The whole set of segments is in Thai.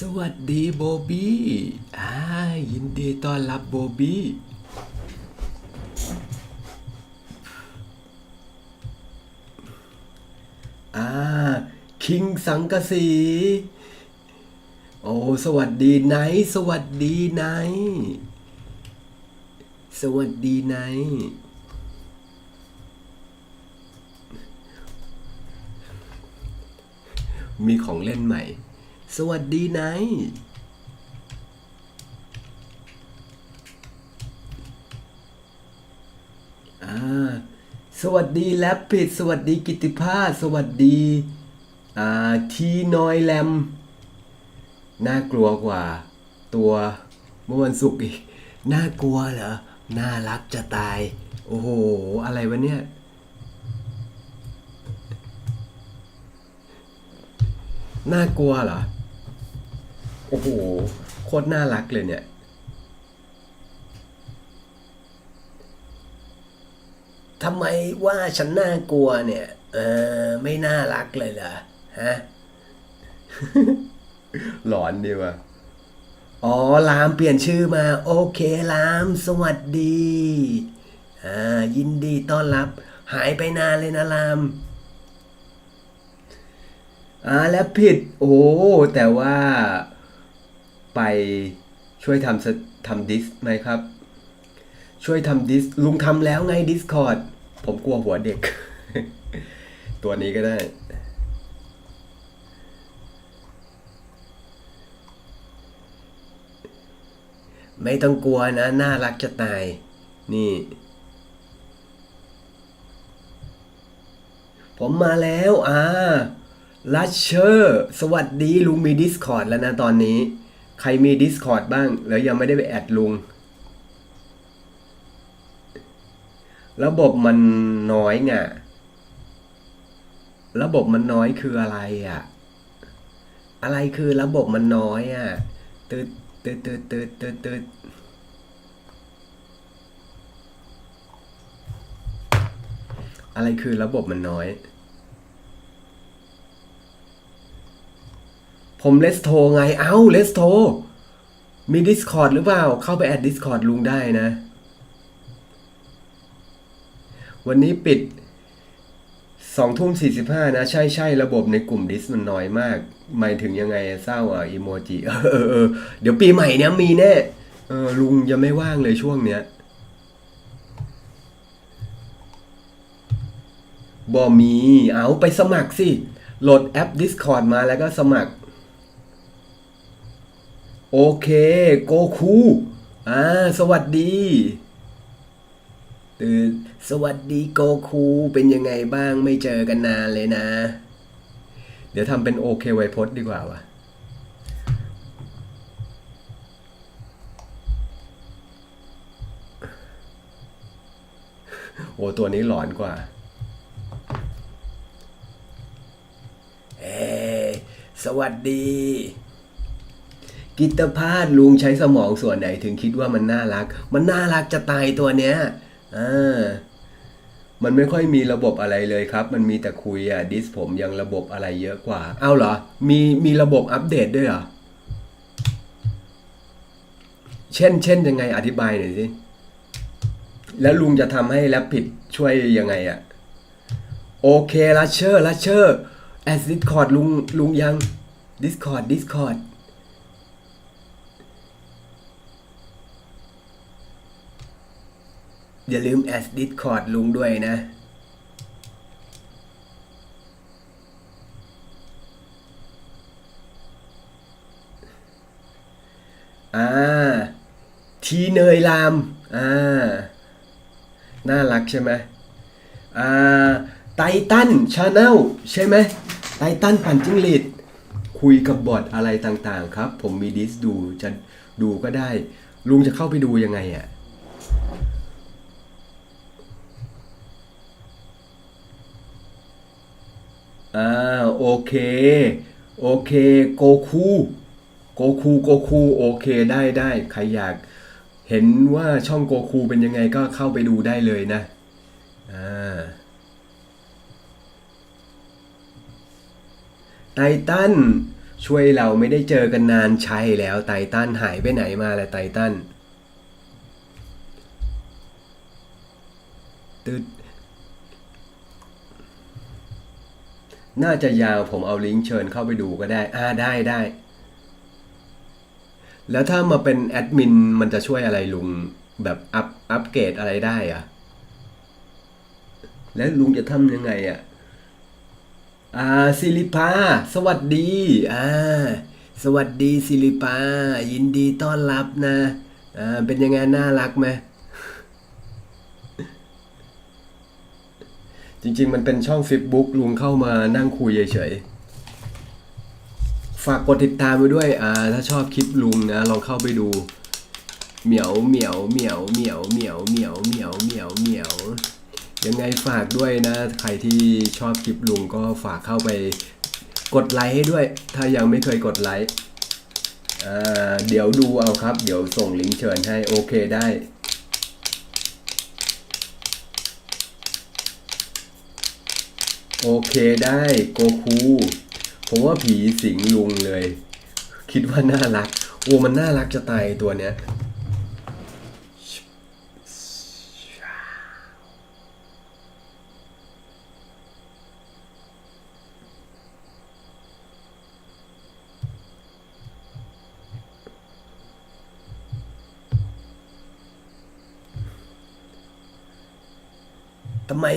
สวัสดีโบบี้อ่ายินดีต้อนรับโบบี้อ่า คิงสังกสีโอ้สวัสดีไนสวัสดีไนสวัสดีไนมีของเล่นใหม่ สวัสดีไนท์อ่าสวัสดีแลปปิดสวัสดีกิติภาสสวัสดีอ่าทีนอยแลม น่ากลัวกว่า ตัวเมื่อวันศุกร์อีก น่ากลัวเหรอ น่ารักจะตาย โอ้โห อะไรวะเนี่ย น่ากลัวเหรอ โอ้โห โคตรน่ารักเลยเนี่ย ทำไมว่าฉันน่ากลัวเนี่ย เออ ไม่น่ารักเลยเหรอ ฮะ หลอนดีว่ะ อ๋อ ลามเปลี่ยนชื่อมา โอเค ลาม สวัสดี อ่า ยินดีต้อนรับ หายไปนานเลยนะลามอ่าแล้วผิด โอ้แต่ว่า ไปช่วยทำทำดิสไหมครับ ช่วยทำดิสลุงทำแล้วไง Discord ผมกลัวหัวเด็ก ตัวนี้ก็ได้ไม่ต้องกลัวนะ น่ารักจะตาย นี่ ผมมาแล้วอ่าลัชเชอร์ สวัสดีลุงมี Discord แล้วนะตอนนี้ ใครมี Discord บ้าง แล้วยังไม่ได้ไปแอดลุง ระบบมันน้อยไงระบบมันน้อยคืออะไรอะ อะไรคือระบบมันน้อยอะตืดตืดตืดตืดตืดตืดอะไรคือระบบมันน้อย ผมเลสโทรไง เอ้าเลสโทรมี Discord หรือเปล่า เข้าไปแอด Discord ลุงได้นะ วันนี้ปิดสองทุ่มสี่สิบห้านะ ใช่ใช่ระบบในกลุ่มดิสมันน้อยมาก หมายถึงยังไงเศร้าอะอีโมจิเออเออเออเดี๋ยวปีใหม่เนี้ยมีแน่เออลุงยังไม่ว่างเลยช่วงเนี้ยบอมี เอาไปสมัครสิ โหลดแอป Discord มาแล้วก็สมัคร โอเค โกคูอ่าสวัสดีตื่นสวัสดีโกคูเป็นยังไงบ้างไม่เจอกันนานเลยนะ เดี๋ยวทำเป็นโอเคไวพจน์ดีกว่าวะโอ้ตัวนี้หลอนกว่า เอสวัสดี กิตภาสลุงใช้สมองส่วนไหนถึงคิดว่ามันน่ารัก มันน่ารักจะตายตัวเนี้ยอ่ามันไม่ค่อยมีระบบอะไรเลยครับ มันมีแต่คุยอะดิสผมยังระบบอะไรเยอะกว่า เอาเหรอ มีมีระบบอัปเดตด้วยเหรอ เช่น เช่นยังไงอธิบายหน่อยสิ แล้วลุงจะทำให้แรปผิดช่วยยังไงอะโอเคลัชเชอร์ลัชเชอร์แอดดิสคอร์ดลุงลุงยัง Discord Discord อ อย่าลืมแอด Discord ลุงด้วยนะ อ่า ทีเนยลาม อ่า น่ารักใช่ไหมอ่า ไททันชาแนลใช่ไหมไททันปั่นจิ้งหรีดคุยกับบอทอะไรต่างๆ ครับ ผมมีดิสดูจะดูก็ได้ ลุงจะเข้าไปดูยังไงอะ่ะ อ่าโอเค โอเค โกคูโกคูโกคูโอเคได้ได้ใครอยากเห็นว่าช่องโกคูเป็นยังไงก็เข้าไปดูได้เลยนะอ่าไททันช่วยเราไม่ได้เจอกันนานใช่แล้วไตตันหายไปไหนมาละไตตันตึด น่าจะยาวผมเอาลิงก์เชิญเข้าไปดูก็ได้ อ่าได้ได้ แล้วถ้ามาเป็นแอดมินมันจะช่วยอะไรลุง แบบอัพอัปเกรดอะไรได้อะแล้วลุงจะทำยังไงอะอ่าศิลิปาสวัสดี อ่า สวัสดีศิลิปายินดีต้อนรับนะ อ่า เป็นยังไงน่ารักไหม จริง ๆ มันเป็นช่อง Facebook ลุงเข้ามานั่งคุยเฉยๆ ฝากกดติดตามไว้ด้วยอ่าถ้าชอบคลิปลุงนะ ลองเข้าไปดูเหมียวเหมียวเหมียวเหมียวเหมียวเหมียวเหมียวเหมียวเหมียวยังไงฝากด้วยนะ ใครที่ชอบคลิปลุงก็ฝากเข้าไปกดไลค์ให้ด้วย ถ้ายังไม่เคยกดไลค์อ่าเดี๋ยวดูเอาครับ เดี๋ยวส่งลิงก์เชิญให้โอเคได้ โอเคได้โกคูผมว่าผีสิงลุงเลย คิดว่าน่ารัก โอ้มันน่ารักจะตายตัวเนี้ย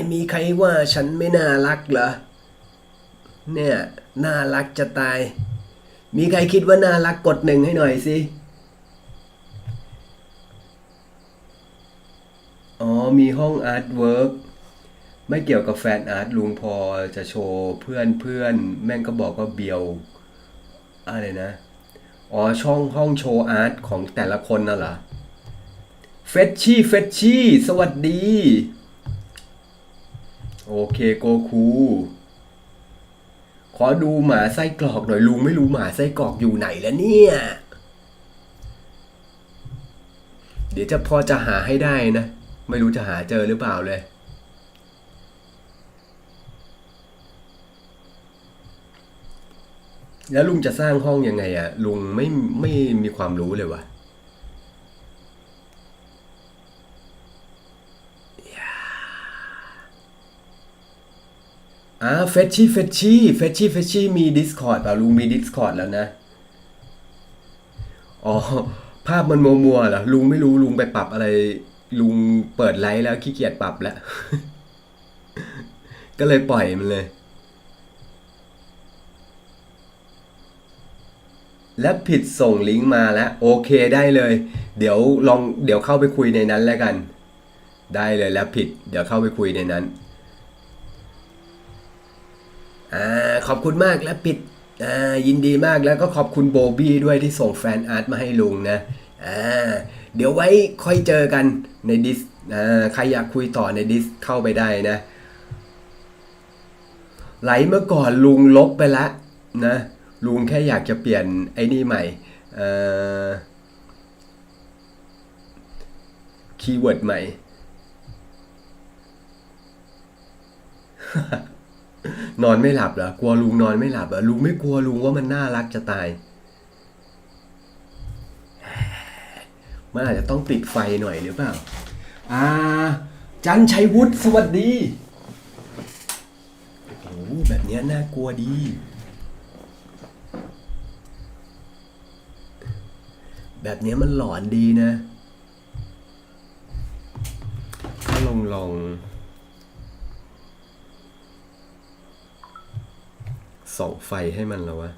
มมีใครว่าฉันไม่น่ารักเหรอ เนี่ย น่ารักจะตาย มีใครคิดว่าน่ารักกดหนึ่งให้หน่อยสิ อ๋อ มีห้องอาร์ตเวิร์กไม่เกี่ยวกับแฟนอาร์ตลุงพอจะโชว์เพื่อนเพื่อนแม่งก็บอกว่าเบียว อะไรนะ อ๋อ ช่องห้องโชว์อาร์ตของแต่ละคนน่ะเหรอ เฟชชี่ เฟชชี่ สวัสดี โอเคโกคู ขอดูหมาไส้กรอกหน่อยลุงไม่รู้หมาไส้กรอกอยู่ไหนแล้วเนี่ย เดี๋ยวจะพอจะหาให้ได้นะ ไม่รู้จะหาเจอหรือเปล่าเลย แล้วลุงจะสร้างห้องยังไงอะลุงไม่ไม่มีความรู้เลยวะ อ่าเฟชชี่เฟชชี่เฟชชี่เฟชชี่มี Discord เปล่าลุงมี Discord แล้วนะ อ๋อ ภาพมันมัวๆเหรอลุงไม่รู้ลุงไปปรับอะไร ลุงเปิดไลฟ์แล้วขี้เกียจปรับแล้ว ก็เลยปล่อยมันเลย แล้วผิดส่งลิงก์มาแล้ว โอเคได้เลย เดี๋ยวลองเดี๋ยวเข้าไปคุยในนั้นแล้วกัน ได้เลยแล้วผิด เดี๋ยวเข้าไปคุยในนั้น อ่าขอบคุณมากแล้วปิดอ่ายินดีมากแล้วก็ขอบคุณโบบี้ด้วยที่ส่งแฟนอาร์ตมาให้ลุงนะอ่าเดี๋ยวไว้ค่อยเจอกันในดิสอ่าใครอยากคุยต่อในดิสเข้าไปได้นะไหลเมื่อก่อนลุงลบไปละนะลุงแค่อยากจะเปลี่ยนไอ้นี่ใหม่คีย์เวิร์ดใหม่ นอนไม่หลับเหรอกลัวลุงนอนไม่หลับเหรอลุงไม่กลัวลุงว่ามันน่ารักจะตาย มันอาจจะต้องปิดไฟหน่อยหรือเปล่า อ่า จันชัยวุฒิสวัสดีโอ้แบบเนี้ยน่ากลัวดีแบบนี้มันหลอนดีนะ ถ้าลองลอง ส่องไฟให้มันแล้ววะ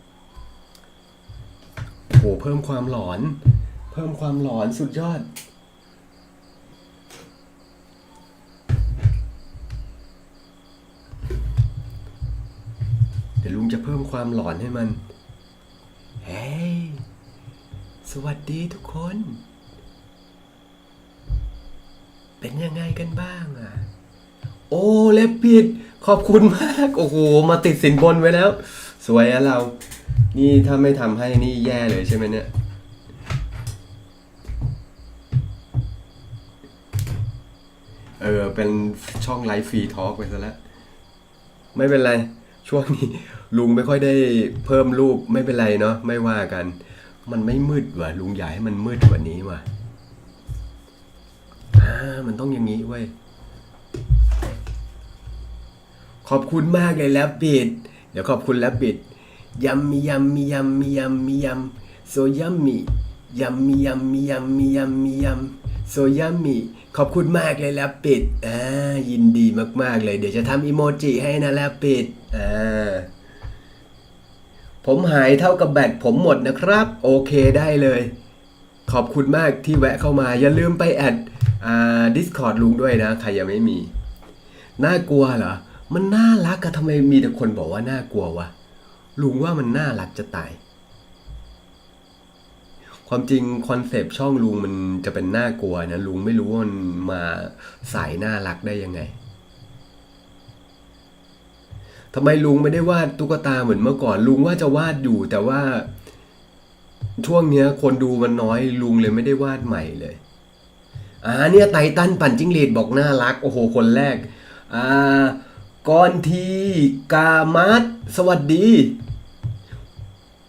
โหเพิ่มความหลอน เพิ่มความหลอนสุดยอด เดี๋ยวลุงจะเพิ่มความหลอนให้มัน เฮ้ย สวัสดีทุกคน เป็นยังไงกันบ้างอะ โอ้เล็บปิด ขอบคุณมาก โอ้โห มาติดสินบนไว้แล้ว สวยอะเรา นี่ถ้าไม่ทำให้นี่แย่เลยใช่ไหมเนี่ย เออ เป็นช่องไลฟ์ฟรีทอล์กไปซะแล้ว ไม่เป็นไร ช่วงนี้ ลุงไม่ค่อยได้เพิ่มรูปไม่เป็นไรเนาะไม่ว่ากัน มันไม่มืดว่ะ ลุงอยากให้มันมืดกว่านี้ว่ะอ่ามันต้องอย่างนี้เว้ย ขอบคุณมากเลยแล้วปิดเดี๋ยวขอบคุณแล้วปิดยัมมียัมมียัมมียัมมียัมโซยัมมียัมมียัมมียัมมียัมมียัมโซยัมมีขอบคุณมากเลยแล้วปิดอ่ายินดีมากๆเลย เดี๋ยวจะทำอีโมจิให้นะแล้วปิดอ่าผมหายเท่ากับแบตผมหมดนะครับ โอเคได้เลย ขอบคุณมากที่แวะเข้ามา อย่าลืมไปแอดอ่า Discord ลุงด้วยนะ ใครยังไม่มี น่ากลัวเหรอ มันน่ารักอะทำไมมีแต่คนบอกว่าน่ากลัววะลุงว่ามันน่ารักจะตาย ความจริงคอนเซปต์ช่องลุงมันจะเป็นน่ากลัวนะลุงไม่รู้ว่ามันมาสายน่ารักได้ยังไงทำไมลุงไม่ได้วาดตุ๊กตาเหมือนเมื่อก่อน ลุงว่าจะวาดอยู่ แต่ว่า ช่วงเนี้ย คนดูมันน้อยลุงเลยไม่ได้วาดใหม่เลยอ่าเนี่ยไตตันปั่นจิ้งหรีดบอกน่ารัก โอ้โหคนแรก อ่า กอนทีกามัดสวัสดี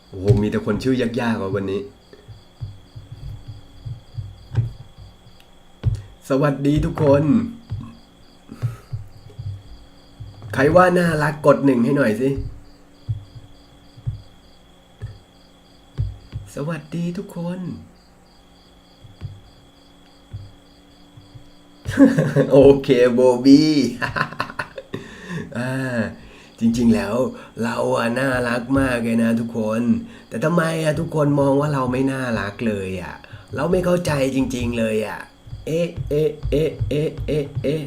โอ้โห มีแต่คนชื่อยากๆกว่าวันนี้ สวัสดีทุกคน ใครว่าน่ารักกดหนึ่งให้หน่อยสิ สวัสดีทุกคนโอเคโบบี้ อ่าจริงๆแล้วเราอะน่ารักมากเลยนะทุกคน แต่ทำไมอะทุกคนมองว่าเราไม่น่ารักเลยอะเราไม่เข้าใจจริง ๆเลยอะเอ๊ะเอ๊ะเอ๊ะเอ๊ะเอ๊ะเอ๊ะ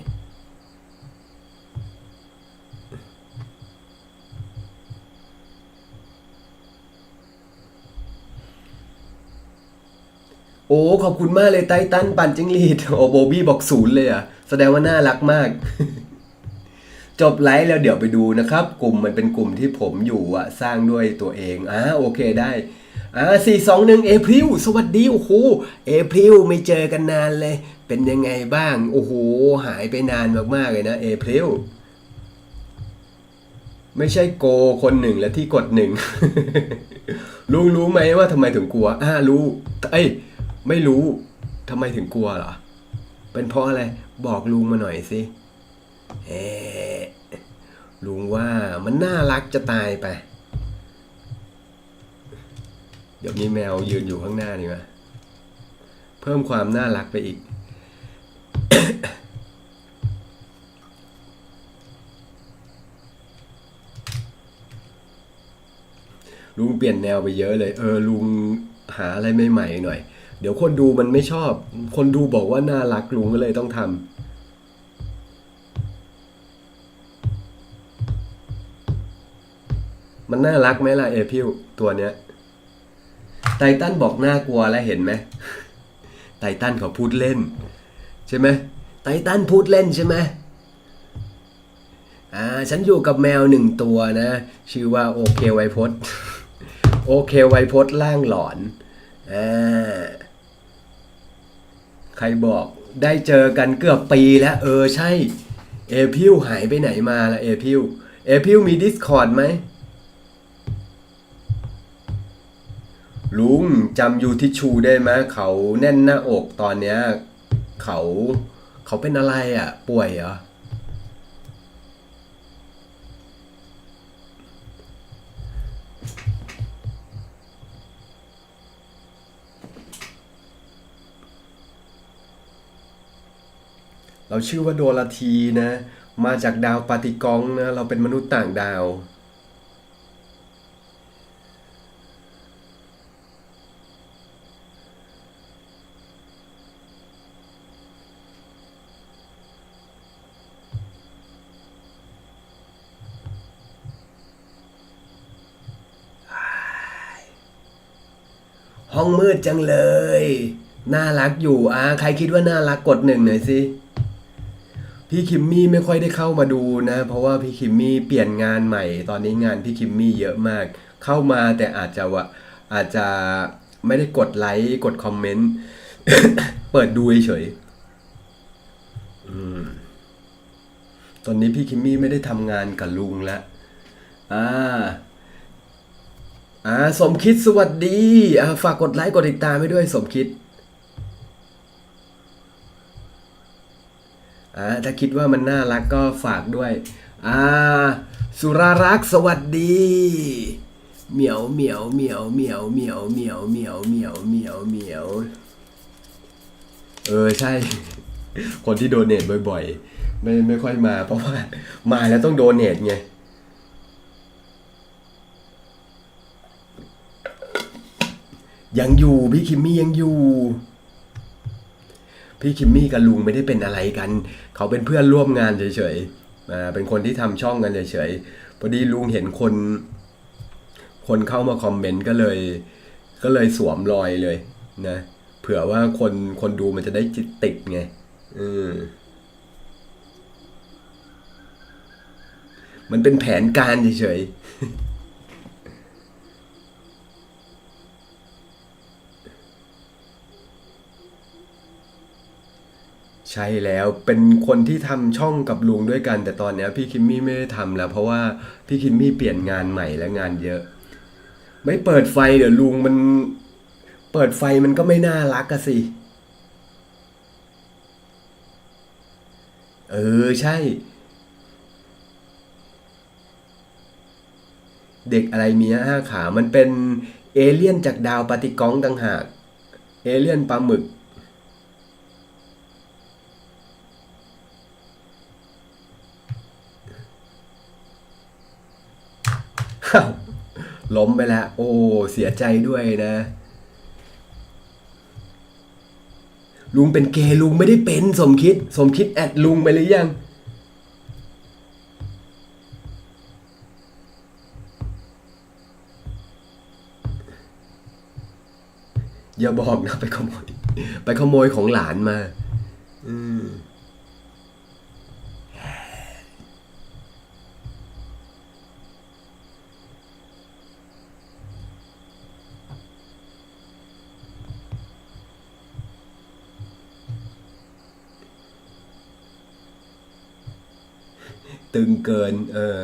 โอ้ ขอบคุณมากเลยไตตันปั่นจิงหรีดโอ้โบบี้บอกศูนย์เลยอะแสดงว่าน่ารักมาก จบไลฟ์แล้วเดี๋ยวไปดูนะครับ กลุ่มมันเป็นกลุ่มที่ผมอยู่อะสร้างด้วยตัวเองอ่าโอเคได้อ่าสี่สองหนึ่งเอพริลสวัสดีโอ้โหเอพริลไม่เจอกันนานเลย เป็นยังไงบ้างโอ้โหหายไปนานมากๆเลยนะเอพริลไม่ใช่โกคนหนึ่งและที่กดหนึ่งลุงรู้ไหมว่าทำไมถึงกลัวอ่ารู้เอ้ยไม่รู้ทำไมถึงกลัวเหรอเป็นเพราะอะไรบอกลุงมาหน่อยสิ เอ๊ลุงว่ามันน่ารักจะตายไป เดี๋ยวมีแมวยืนอยู่ข้างหน้านี่วะเพิ่มความน่ารักไปอีก ลุงเปลี่ยนแนวไปเยอะเลย เออลุงหาอะไรใหม่ๆหน่อย เดี๋ยวคนดูมันไม่ชอบ คนดูบอกว่าน่ารักลุงก็เลยต้องทำ มันน่ารักไหมล่ะเอพิวตัวเนี้ยไททันบอกน่ากลัวแล้วเห็นไหมไททันเขาพูดเล่น ใช่ไหมไททันพูดเล่นใช่ไหมอ่าฉันอยู่กับแมวหนึ่งตัวนะ ชื่อว่าโอเคไวพจน์โอเคไวพจน์ล่างหลอนอ่าใครบอกได้เจอกันเกือบปีแล้วเออใช่ เอพิวหายไปไหนมาละเอพิวเอพิวมี Discord ไหม ลุงจำยูทิชชูได้ไหมเขาแน่นหน้าอกตอนเนี้ยเขาเขาเป็นอะไรอะ ป่วยเหรอเราชื่อว่าโดลาทีนะ มาจากดาวปาติกองนะ เราเป็นมนุษย์ต่างดาว ดจังเลย น่ารักอยู่อ่าใครคิดว่าน่ารักกดหนึ่งหน่อยสิพี่คิมมี่ไม่ค่อยได้เข้ามาดูนะ เพราะว่าพี่คิมมี่เปลี่ยนงานใหม่ ตอนนี้งานพี่คิมมี่เยอะมาก เข้ามาแต่อาจจะว่าอาจจะไม่ได้กดไลค์กดคอมเมนต์เปิดดูเฉยตอนนี้พี่คิมมี่ไม่ได้ทำงานกับลุงแล้วอ่า อ่าสมคิดสวัสดีอ่าฝากกดไลค์กดติดตามให้ด้วยสมคิดอ่าถ้าคิดว่ามันน่ารักก็ฝากด้วยอ่าสุรารักษ์สวัสดีเหมียวเหมียวเหมียวเหมียวเหมียวเหมียวเหมียวเหมียวเหมียวเหมียวเออใช่ คนที่โดเนทบ่อยๆ ไม่ไม่ค่อยมาเพราะว่ามาแล้วต้องโดเนทไง ยังอยู่พี่คิมมี่ยังอยู่ พี่คิมมี่กับลุงไม่ได้เป็นอะไรกัน เขาเป็นเพื่อนร่วมงานเฉยๆอ่าเป็นคนที่ทำช่องกันเฉยๆพอดีลุงเห็นคน คนเข้ามาคอมเมนต์ก็เลย ก็เลยสวมรอยเลยนะเผื่อว่าคนคนดูมันจะได้จิตติดไงอืมมันเป็นแผนการเฉยๆ ใช่แล้วเป็นคนที่ทำช่องกับลุงด้วยกัน แต่ตอนเนี้ยพี่คิมมี่ไม่ได้ทำแล้ว เพราะว่าพี่คิมมี่เปลี่ยนงานใหม่และงานเยอะ ไม่เปิดไฟเดี๋ยวลุงมัน เปิดไฟมันก็ไม่น่ารักอะสิ เออใช่ เด็กอะไรมีห้าขา มันเป็นเอเลี่ยนจากดาวปฏิกองต่างหาก เอเลี่ยนปลาหมึก อ้าว ล้มไปแล้ว โอ้ เสียใจด้วยนะ ลุงเป็นเกย์ลุงไม่ได้เป็นสมคิด สมคิดแอดลุงไปหรือยัง อย่าบอกนะไปขโมย ไปขโมยของหลานมา ตึงเกิน เออ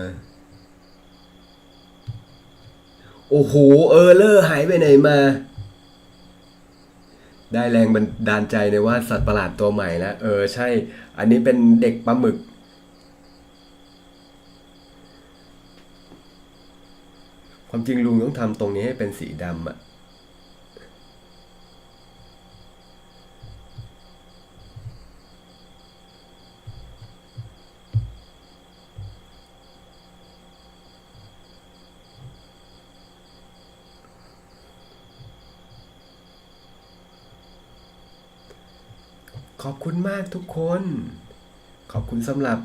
โอ้โห เออเลอร์หายไปไหนมา ได้แรงบันดาลใจในว่าสัตว์ประหลาดตัวใหม่แล้ว เออ ใช่ อันนี้เป็นเด็กปลาหมึกความจริงลุงต้องทำตรงนี้ให้เป็นสีดำอะ ขอบคุณมากทุกคน ขอบคุณสำหรับ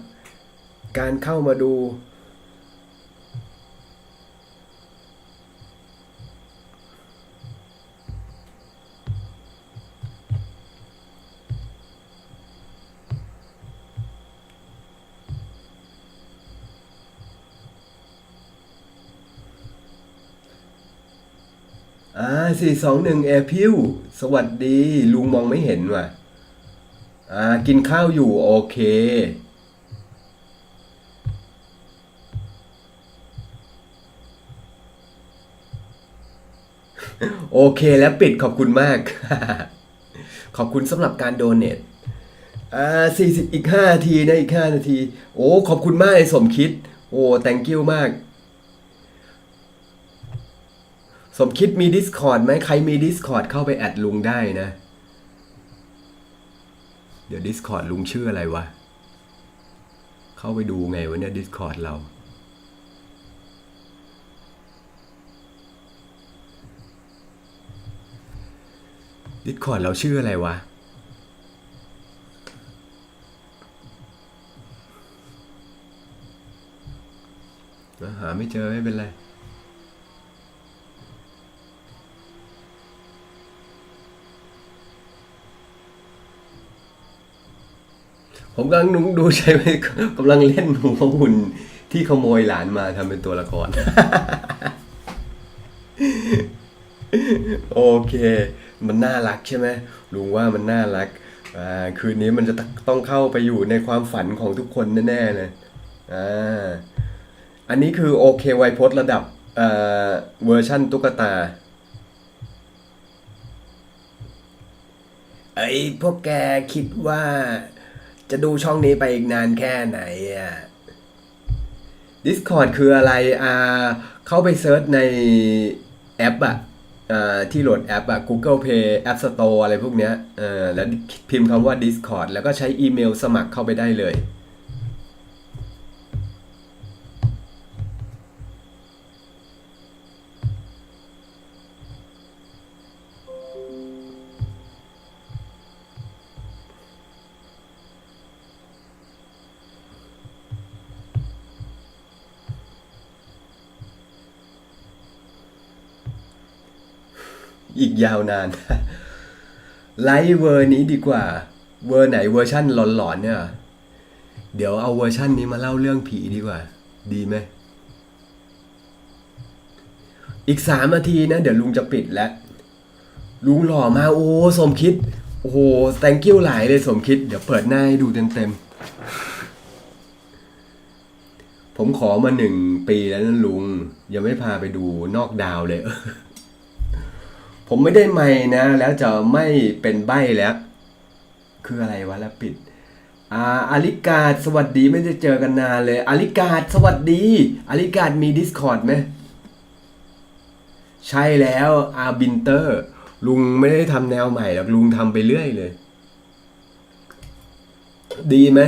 การเข้ามาดู อ่าสี่สองหนึ่งแอร์พิว สวัสดี ลุงมองไม่เห็นว่ะ อ่ากินข้าวอยู่โอเค โอเคแล้วปิดขอบคุณมาก ขอบคุณสำหรับการโดเนทอ่าสี่สิบอีกห้านาทีนะอีกห้านาที โอ้ขอบคุณมากเลยสมคิด โอ้ thank you มาก สมคิดมี Discord ไหมใครมี Discord เข้าไปแอดลุงได้นะ เดี๋ยว Discord ลุงชื่ออะไรวะ เข้าไปดูไงวะเนี่ย Discord เรา Discord เราชื่ออะไรวะหาไม่เจอไม่เป็นไร ผมกำลังนุ้งดูใช่ไหมกำลังเล่นหัวหุ่นที่ขโมยหลานมาทำเป็นตัวละคร โอเค มันน่ารักใช่ไหมลุงว่ามันน่ารักคืนนี้มันจะต้องเข้าไปอยู่ในความฝันของทุกคนแน่ๆเลยอ่าอันนี้คือโอเคไวโพสระดับเอ่อเวอร์ชั่นตุ๊กตาเอ้พวกแกคิดว่า จะดูช่องนี้ไปอีกนานแค่ไหนอะ Discord คืออะไรอ่าเข้าไปเซิร์ชในแอปอะอ่าที่โหลดแอปอะ Google Play App Store อะไรพวกเนี้ยแล้วพิมพ์คำว่า Discord แล้วก็ใช้อีเมลสมัครเข้าไปได้เลย อีกยาวนาน ไลฟ์เวอร์นี้ดีกว่า เวอร์ไหนเวอร์ชั่นหลอนๆเนี่ย เดี๋ยวเอาเวอร์ชั่นนี้มาเล่าเรื่องผีดีกว่า ดีไหม อีกสามนาทีนะ เดี๋ยวลุงจะปิดแล้ว ลุงหล่อมากโอ้สมคิด โอ้โห thank you หลายเลยสมคิด เดี๋ยวเปิดหน้าให้ดูเต็มๆ ผมขอมาหนึ่งปีแล้วนะลุง ยังไม่พาไปดูนอกดาวเลย ผมไม่ได้ไม่นะ แล้วจะไม่เป็นใบ้แล้ว คืออะไรวะแล้วปิดอ่าอาริกาดสวัสดีไม่ได้เจอกันนานเลย อาริกาดสวัสดี อาริกาดมี Discord ไหมใช่แล้วอาบินเตอร์ ลุงไม่ได้ทำแนวใหม่หรอกลุงทำไปเรื่อยเลย ดีไหม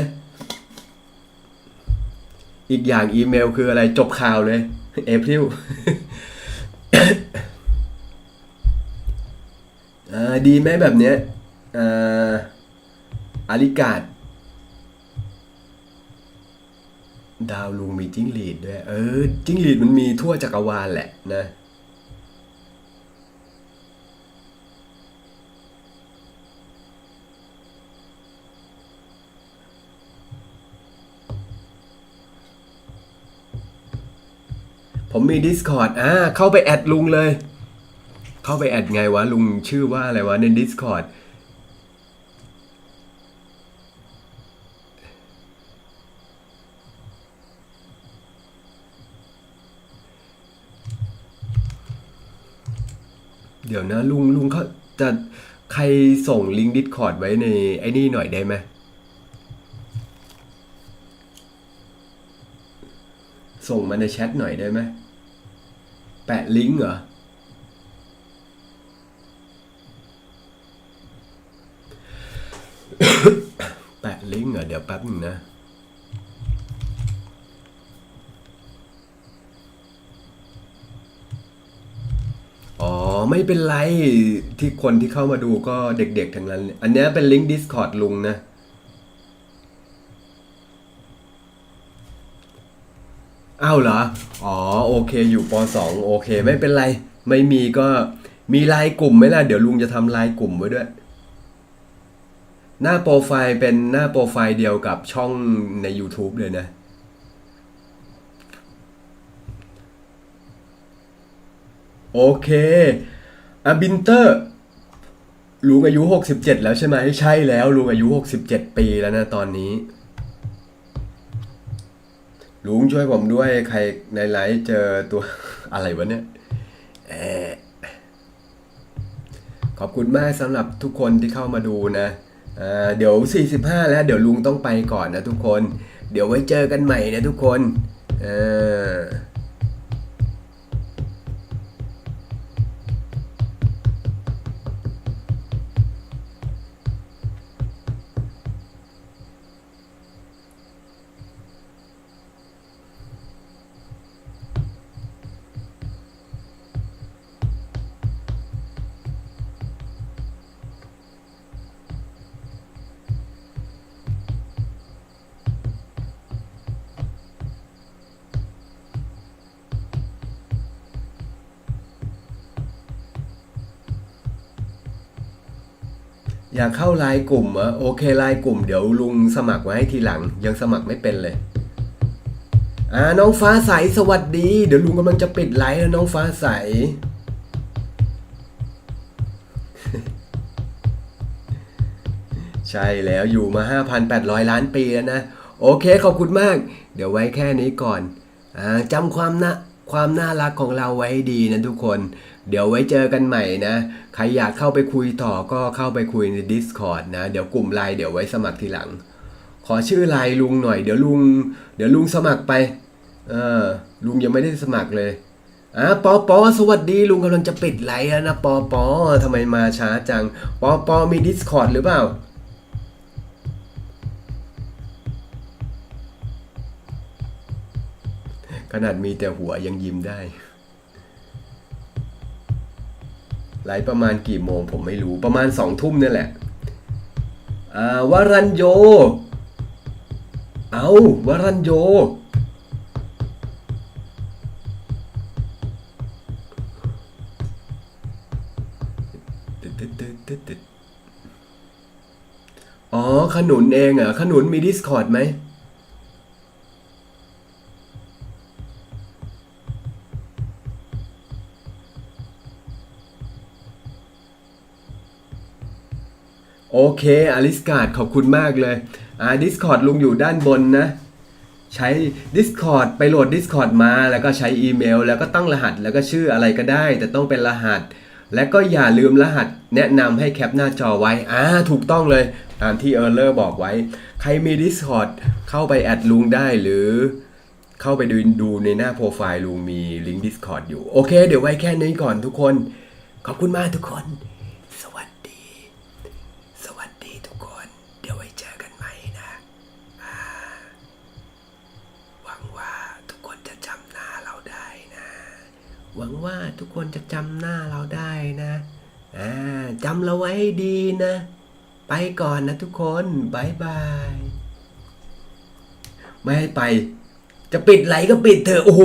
อีกอย่างอีเมลคืออะไรจบข่าวเลย เอพริล อ่าดีไหมแบบเนี้ยอ่าอาริกาดดาวลุงมีจิ้งหรีดด้วย เออ จิ้งหรีดมันมีทั่วจักรวาลแหละนะ ผมมี Discord อ่า เข้าไปแอดลุงเลย เข้าไปแอดไงวะ ลุงชื่อว่าอะไรวะ ใน Discord เดี๋ยวนะลุงลุงเขาจะใครส่งลิงก์ Discord ไว้ในไอ้นี่หน่อยได้ไหมส่งมาในแชทหน่อยได้ไหม แปะลิงก์เหรอ แปะลิงก์ เดี๋ยวแป๊บหนึงนะ อ๋อ ไม่เป็นไรที่คนที่เข้ามาดูก็เด็กๆทั้งนั้น อันนี้เป็นลิงก์ Discord ลุงนะ อ้าวเหรอ อ๋อ โอเค อยู่ป .2 โอเค ไม่เป็นไร ไม่มีก็มีไลน์กลุ่มไหมล่ะ เดี๋ยวลุงจะทำไลน์กลุ่มไว้ด้วย หน้าโปรไฟล์เป็นหน้าโปรไฟล์เดียวกับช่องใน YouTube เลยนะ โอเคอาบินเตอร์ลุงอายุ 67 แล้วใช่ไหมใช่แล้วลุงอายุ 67 ปีแล้วนะตอนนี้ลุงช่วยผมด้วยใครในไลฟ์เจอตัวอะไรวะเนี่ยขอบคุณมากสำหรับทุกคนที่เข้ามาดูนะ เดี๋ยว 45 แล้ว เดี๋ยวลุงต้องไปก่อนนะทุกคน เดี๋ยวไว้เจอกันใหม่นะทุกคน เออ อยากเข้าไลน์กลุ่มเหรอโอเคไลน์กลุ่มเดี๋ยวลุงสมัครไว้ให้ทีหลัง ยังสมัครไม่เป็นเลย อ่าน้องฟ้าใสสวัสดี เดี๋ยวลุงกำลังจะปิดไลฟ์แล้วน้องฟ้าใส ใช่แล้วอยู่มา 5,800 ล้านปีแล้วนะ โอเคขอบคุณมาก เดี๋ยวไว้แค่นี้ก่อนอจำความน่าความน่ารักของเราไว้ดีนะทุกคน เดี๋ยวไว้เจอกันใหม่นะ ใครอยากเข้าไปคุยต่อก็เข้าไปคุยใน Discord นะ เดี๋ยวกลุ่มไลน์เดี๋ยวไว้สมัครทีหลัง ขอชื่อไลน์ลุงหน่อย เดี๋ยวลุง เดี๋ยวลุงสมัครไป เออ ลุงยังไม่ได้สมัครเลยอะปอปอสวัสดีลุงกำลังจะปิดไลน์แล้วนะปอปอทำไมมาช้าจัง ปอปอมี Discord หรือเปล่าขนาดมีแต่หัวยังยิ้มได้ ไลฟ์ประมาณกี่โมงผมไม่รู้ประมาณสองทุ่มนี่แหละอ่าวรันโย เอาวรันโย อ๋อ ขนุนเองเหรอขนุนมี Discord ไหม โอเคอลิสการ์ดขอบคุณมากเลยอ่า Discord ลุงอยู่ด้านบนนะ ใช้ Discord ไปโหลด Discord มาแล้วก็ใช้อีเมล แล้วก็ตั้งรหัสแล้วก็ชื่ออะไรก็ได้ แต่ต้องเป็นรหัส และก็อย่าลืมรหัสแนะนำให้แคปหน้าจอไว้อ่าถูกต้องเลยตามที่เออร์เลอร์บอกไว้ ใครมี Discord เข้าไปแอดลุงได้หรือเข้าไปดูดูในหน้าโปรไฟล์ลุงมีลิงก์ Discord อยู่ โอเค เดี๋ยวไว้แค่นี้ก่อนทุกคน ขอบคุณมากทุกคน สวัสดี สวัสดีทุกคน เดี๋ยวไว้เจอกันใหม่นะอ่าหวังว่าทุกคนจะจำหน้าเราได้นะ หวังว่าทุกคนจะจำหน้าเราได้นะอ่าจำเราไว้ให้ดีนะ ไปก่อนนะทุกคนบายบายไม่ให้ไป จะปิดไหลก็ปิดเถอะโอ้โห